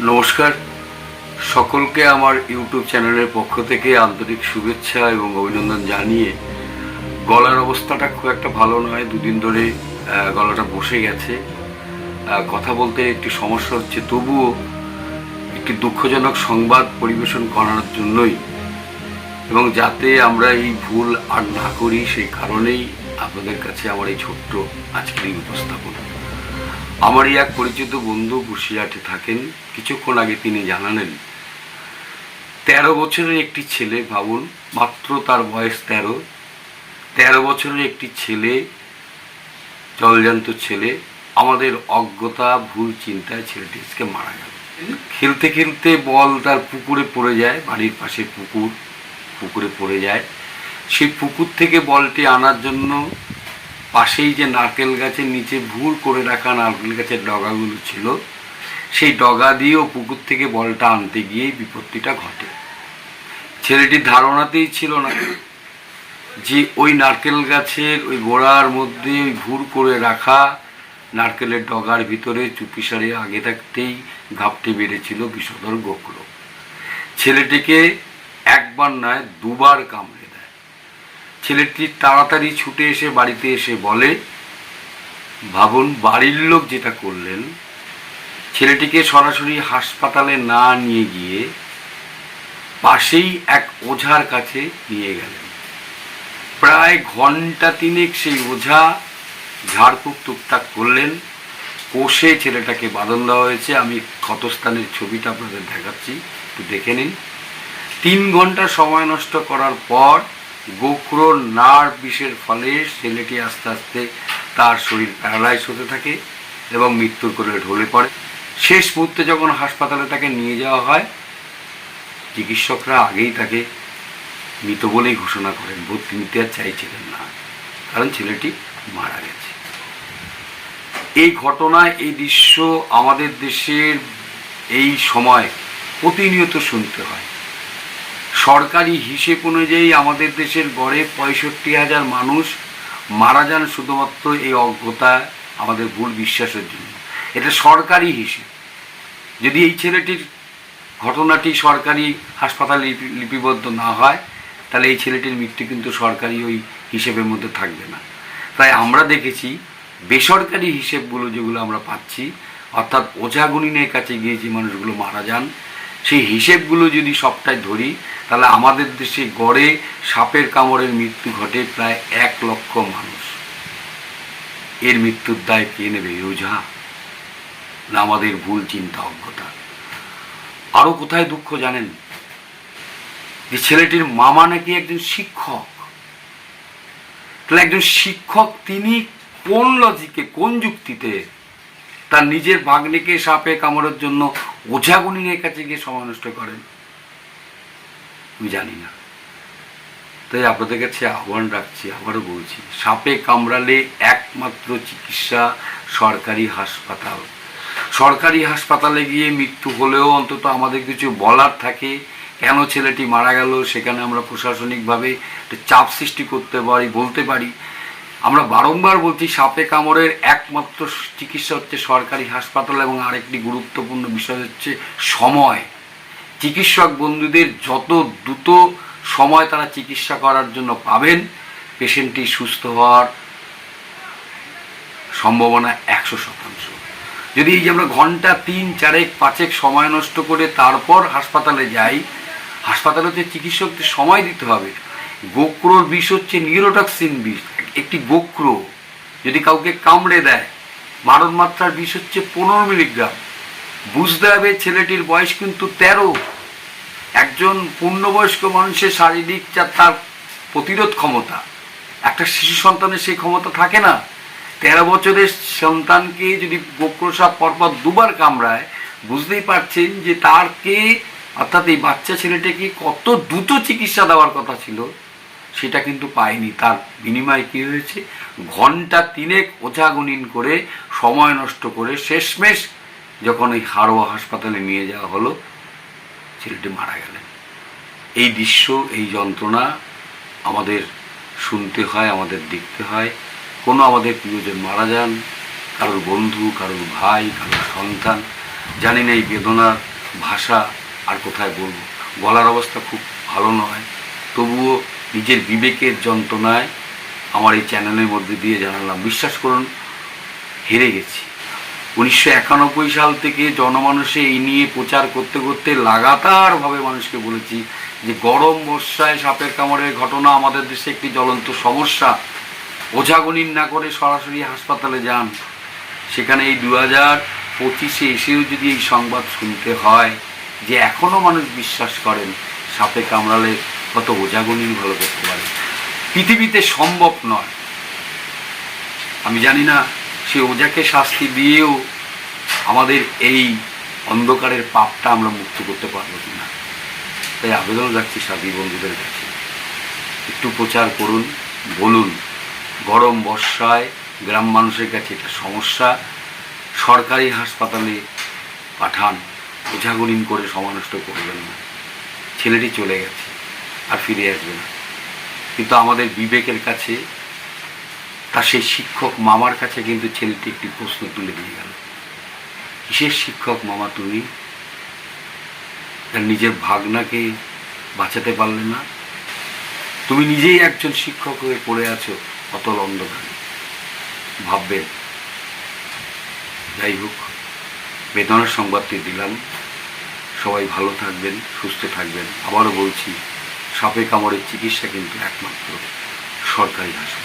নমস্কার। সকলকে আমার ইউটিউব চ্যানেলের পক্ষ থেকে আন্তরিক শুভেচ্ছা এবং অভিনন্দন জানিয়ে, গলার অবস্থাটা খুব একটা ভালো নয়। দুদিন ধরে গলাটা বসে গেছে। কথা বলতে একটি সমস্যা হচ্ছে, তবুও একটি দুঃখজনক সংবাদ পরিবেশন করার জন্যই এবং যাতে আমরা এই ভুল আর না করি, সেই কারণেই আপনাদের কাছে আমার এই ছোট্ট আজকের এই উপস্থাপনা। আমারই এক পরিচিত বন্ধু বসিরহাটে থাকেন। কিছুক্ষণ আগে তিনি জানালেন, তেরো বছরের একটি ছেলে, ভাবুন, মাত্র তার বয়স তেরো। তেরো বছরের একটি ছেলে, জলজান্ত ছেলে, আমাদের অজ্ঞতা, ভুল চিন্তায় ছেলেটি আজকে মারা গেল। খেলতে খেলতে বল তার পুকুরে পড়ে যায়, বাড়ির পাশে পুকুর, পুকুরে পড়ে যায়। সেই পুকুর থেকে বলটি আনার জন্য পাশেই যে নারকেল গাছের নিচে ভুর করে রাখা নারকেল গাছের ডগাগুলো ছিল, সেই ডগা দিয়েও পুকুর থেকে বলটা আনতে গিয়েই বিপত্তিটা ঘটে। ছেলেটির ধারণাতেই ছিল না যে ওই নারকেল গাছের ওই গোড়ার মধ্যে ওই ভুর করে রাখা নারকেলের ডগার ভিতরে চুপিসারে আগে থাকতেই ঘাপটে বেড়েছিল বিষধর গোকুল ছেলেটিকে একবার নয়, দুবার কামড়ে ছেলেটি তাড়াতাড়ি ছুটে এসে বাড়িতে এসে বলে, ভাবুন, বাড়ির লোক যেটা করলেন, ছেলেটিকে সরাসরি হাসপাতালে না নিয়ে গিয়ে পাশেই এক ওঝার কাছে নিয়ে গেলেন। প্রায় ঘণ্টা তিনেক সেই ওঝা ঝাড়ফুঁক টুকটাক করলেন, কোষে ছেলেটাকে বাঁধন দেওয়া হয়েছে। আমি ক্ষতস্থানের ছবিটা আপনাদের দেখাচ্ছি, একটু দেখে নিন। তিন ঘণ্টা সময় নষ্ট করার পর গোখরোর নার বিষের ফলে ছেলেটি আস্তে আস্তে তার শরীর প্যারালাইজ হতে থাকে এবং মৃত্যুর করে ঢলে পড়ে। শেষ মুহূর্তে যখন হাসপাতালে তাকে নিয়ে যাওয়া হয়, চিকিৎসকরা আগেই তাকে মৃত বলেই ঘোষণা করেন ভর্তি নিতে আর চাইছিলেন না, কারণ ছেলেটি মারা গেছে। এই ঘটনায়, এই দৃশ্য আমাদের দেশের এই সময় প্রতিনিয়ত শুনতে হয়। সরকারি হিসেব অনুযায়ী আমাদের দেশের গড়ে পঁয়ষট্টি হাজার মানুষ মারা যান শুধুমাত্র এই অজ্ঞতা আমাদের ভুল বিশ্বাসের জন্য। এটা সরকারি হিসেব। যদি এই ছেলেটির ঘটনাটি সরকারি হাসপাতালে লিপি- লিপিবদ্ধ না হয়, তাহলে এই ছেলেটির মৃত্যু কিন্তু সরকারি ওই হিসেবের মধ্যে থাকবে না। তাই আমরা দেখেছি বেসরকারি হিসেবগুলো যেগুলো আমরা পাচ্ছি, অর্থাৎ ওঝাগুনিনের কাছে গিয়ে যে মানুষগুলো মারা যান সেই হিসেবগুলো যদি সবটাই ধরি, তাহলে আমাদের দেশে গড়ে সাপের কামড়ের মৃত্যু ঘটে প্রায় এক লক্ষ মানুষ। এর মৃত্যুর দায় কে নেবে? ওঝা না আমাদের ভুল চিন্তা অজ্ঞতা। আরও কোথায় দুঃখ জানেন? যে ছেলেটির মামা নাকি একজন শিক্ষক। তাহলে একজন শিক্ষক তিনি কোন লজিকে কোন যুক্তিতে তার নিজের ভাগ্নিকে সাপে কামড়ের জন্য ওঝাগুনিনের কাছে গিয়ে সময় নষ্ট করেন। আমি জানি না। তাই আপনাদের কাছে আহ্বান রাখছি, আবারও বলছি, সাপে কামড়ালে একমাত্র চিকিৎসা সরকারি হাসপাতাল। সরকারি হাসপাতালে গিয়ে মৃত্যু হলেও অন্তত আমাদের কিছু বলার থাকে, কেন ছেলেটি মারা গেল সেখানে আমরা প্রশাসনিকভাবে চাপ সৃষ্টি করতে পারি, বলতে পারি। আমরা বারংবার বলছি, সাপে কামড়ের একমাত্র চিকিৎসা হচ্ছে সরকারি হাসপাতাল এবং আরেকটি গুরুত্বপূর্ণ বিষয় হচ্ছে সময়। চিকিৎসক বন্ধুদের যত দ্রুত সময় তারা চিকিৎসা করার জন্য পাবেন, পেশেন্টটি সুস্থ হওয়ার সম্ভাবনা একশো শতাংশ। যদি এই যে আমরা ঘণ্টা তিন, চারেক, পাঁচেক সময় নষ্ট করে তারপর হাসপাতালে যাই, হাসপাতালে হচ্ছে চিকিৎসকদের সময় দিতে হবে, গোক্রোর বিষ হচ্ছে নিউরোটক্সিন বিষ। একটি গোক্রো যদি কাউকে কামড়ে দেয়, মারণ মাত্রার বিষ হচ্ছে পনেরো মিলিগ্রাম। বুঝতে হবে ছেলেটির বয়স কিন্তু তেরো। একজন পূর্ণবয়স্ক মানুষের শারীরিক যা তার প্রতিরোধ ক্ষমতা। একটা শিশু সন্তানের সেই ক্ষমতা থাকে না। তেরো বছরের সন্তানকে যদি গোক্রসাপ পরপর দুবার কামড়ায়, বুঝতেই পারছেন যে তারকে অর্থাৎ এই বাচ্চা ছেলেটাকে কত দ্রুত চিকিৎসা দেওয়ার কথা ছিল। সেটা কিন্তু পায়নি তার বিনিময়ে কী হয়েছে? ঘণ্টা তিনেক ওঝাগুনিন করে সময় নষ্ট করে শেষমেশ যখন এই হাড়োয়া হাসপাতালে নিয়ে যাওয়া হলো, ছেলেটি মারা গেলেন। এই দৃশ্য, এই যন্ত্রণা আমাদের শুনতে হয়, আমাদের দেখতে হয়। কোনো আমাদের প্রিয়জন মারা যান, কারোর বন্ধু, কারোর ভাই, কারোর সন্তান, জানি না এই বেদনার ভাষা আর কোথায় বলব। গলার অবস্থা খুব ভালো নয়। তবুও নিজের বিবেকের যন্ত্রণায় আমার এই চ্যানেলের মধ্যে দিয়ে জানালাম। বিশ্বাস করুন, হেরে গেছি। উনিশশো একানব্বই সাল থেকে জনমানুষে এই নিয়ে প্রচার করতে করতে লাগাতারভাবে মানুষকে বলেছি যে গরম, বর্ষায় সাপের কামড়ের ঘটনা আমাদের দেশে একটি জ্বলন্ত সমস্যা। ওঝাগণিন না করে সরাসরি হাসপাতালে যান। সেখানে এই দু হাজার পঁচিশে এসেও যদি এই সংবাদ শুনতে হয় যে এখনও মানুষ বিশ্বাস করেন, সাপে কামড়ালে কত ওঝাগণিন ভালো করতে পারে। পৃথিবীতে সম্ভব নয়। আমি জানি না, সে ওজাকে শাস্তি দিয়েও আমাদের এই অন্ধকারের পাপটা আমরা মুক্ত করতে পারব কিনা। তাই আবেদন রাখছি সাথী বন্ধুদের কাছে। একটু প্রচার করুন, বলুন, গরম বর্ষায় গ্রাম মানুষের কাছে একটা সমস্যা, সরকারি হাসপাতালে পাঠান ওঝাগুনিন করে সমানষ্ট করবেন না। ছেলেটি চলে গেছে। আর ফিরে আসবে না। কিন্তু আমাদের বিবেকের কাছে, তার সেই শিক্ষক মামার কাছে কিন্তু ছেলেটি একটি প্রশ্ন তুলে দিয়ে গেল। কিসের শিক্ষক মামা তুমি? তার নিজের ভাগনাকে বাঁচাতে পারলে না? তুমি নিজেই একজন শিক্ষক হয়ে পড়ে আছো, অতল অন্ধকারে। ভাববেন যাই হোক, বেদনার সংবাদটি দিলাম। সবাই ভালো থাকবেন, সুস্থ থাকবেন। আবারও বলছি সাপে কামড়ের চিকিৎসা কিন্তু একমাত্র সরকারি হাসপাতাল।